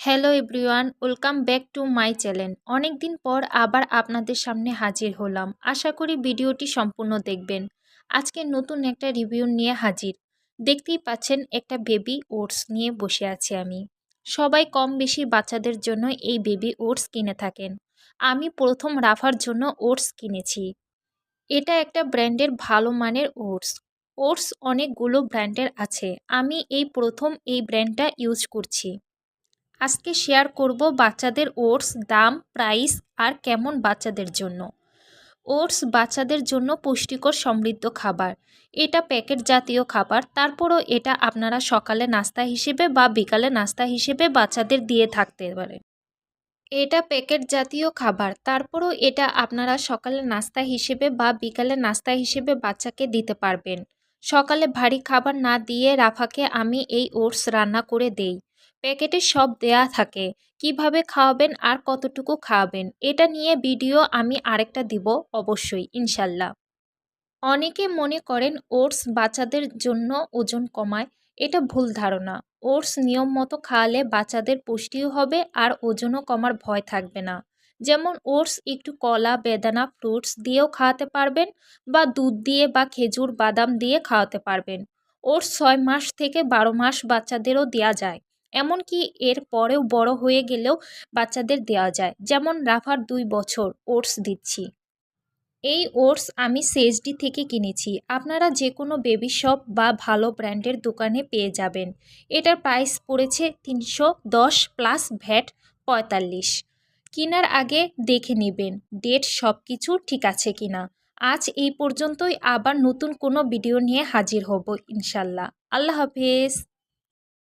Hello everyone, welcome back to my channel. অনেক দিন পর আবার আপনাদের সামনে হাজির হলাম। আশা করি ভিডিওটি সম্পূর্ণ দেখবেন। আজকে নতুন একটা রিভিউ নিয়ে হাজির। দেখতেই পাচ্ছেন একটা বেবি ওটস নিয়ে বসে আছি আমি। সবাই কম বেশি বাচ্চাদের জন্য এই বেবি ওটস কিনে থাকেন। আমি প্রথম রাফার জন্য ওটস কিনেছি। এটা একটা ব্র্যান্ডের ভালো মানের ওটস। ওটস অনেকগুলো ব্র্যান্ডের আছে। আমি এই প্রথম এই ব্র্যান্ডটা ইউজ করছি। আজকে শেয়ার করব বাচ্চাদের ওটস, দাম, প্রাইস আর কেমন বাচ্চাদের জন্য। ওটস বাচ্চাদের জন্য পুষ্টিকর সমৃদ্ধ খাবার। এটা প্যাকেট জাতীয় খাবার। তারপরও এটা আপনারা সকালে নাস্তা হিসেবে বা বিকালে নাস্তা হিসেবে বাচ্চাদের দিয়ে থাকতে পারে। এটা প্যাকেট জাতীয় খাবার। তারপরও এটা আপনারা সকালে নাস্তা হিসেবে বা বিকালে নাস্তা হিসেবে বাচ্চাকে দিতে পারবেন। সকালে ভারী খাবার না দিয়ে রাফাকে আমি এই ওটস রান্না করে দেই। প্যাকেটে সব দেয়া থাকে। কীভাবে খাওয়াবেন আর কতটুকু খাওয়াবেন, এটা নিয়ে ভিডিও আমি আরেকটা দিব অবশ্যই, ইনশাল্লাহ। অনেকে মনে করেন ওটস বাচ্চাদের জন্য ওজন কমায়, এটা ভুল ধারণা। ওটস নিয়ম মতো খাওয়ালে বাচ্চাদের পুষ্টিও হবে আর ওজনও কমার ভয় থাকবে না। যেমন ওটস একটু কলা, বেদানা, ফ্রুটস দিয়েও খাওয়াতে পারবেন বা দুধ দিয়ে বা খেজুর, বাদাম দিয়ে খাওয়াতে পারবেন। ওটস ছয় মাস থেকে বারো মাস বাচ্চাদেরও দেওয়া যায়। এমনকি এর পরেও বড় হয়ে গেলেও বাচ্চাদের দেওয়া যায়। যেমন রাফার দুই বছর ওটস দিচ্ছি। এই ওটস আমি সেজডি থেকে কিনেছি। আপনারা যে কোনো বেবি শপ বা ভালো ব্র্যান্ডের দোকানে পেয়ে যাবেন। এটার প্রাইস পড়েছে তিনশো দশ প্লাস ভ্যাট পঁয়তাল্লিশ। কেনার আগে দেখে নেবেন, ডেট সব কিছু ঠিক আছে কিনা। আজ এই পর্যন্তই। আবার নতুন কোনো ভিডিও নিয়ে হাজির হব ইনশাল্লাহ। আল্লাহ হাফেজ।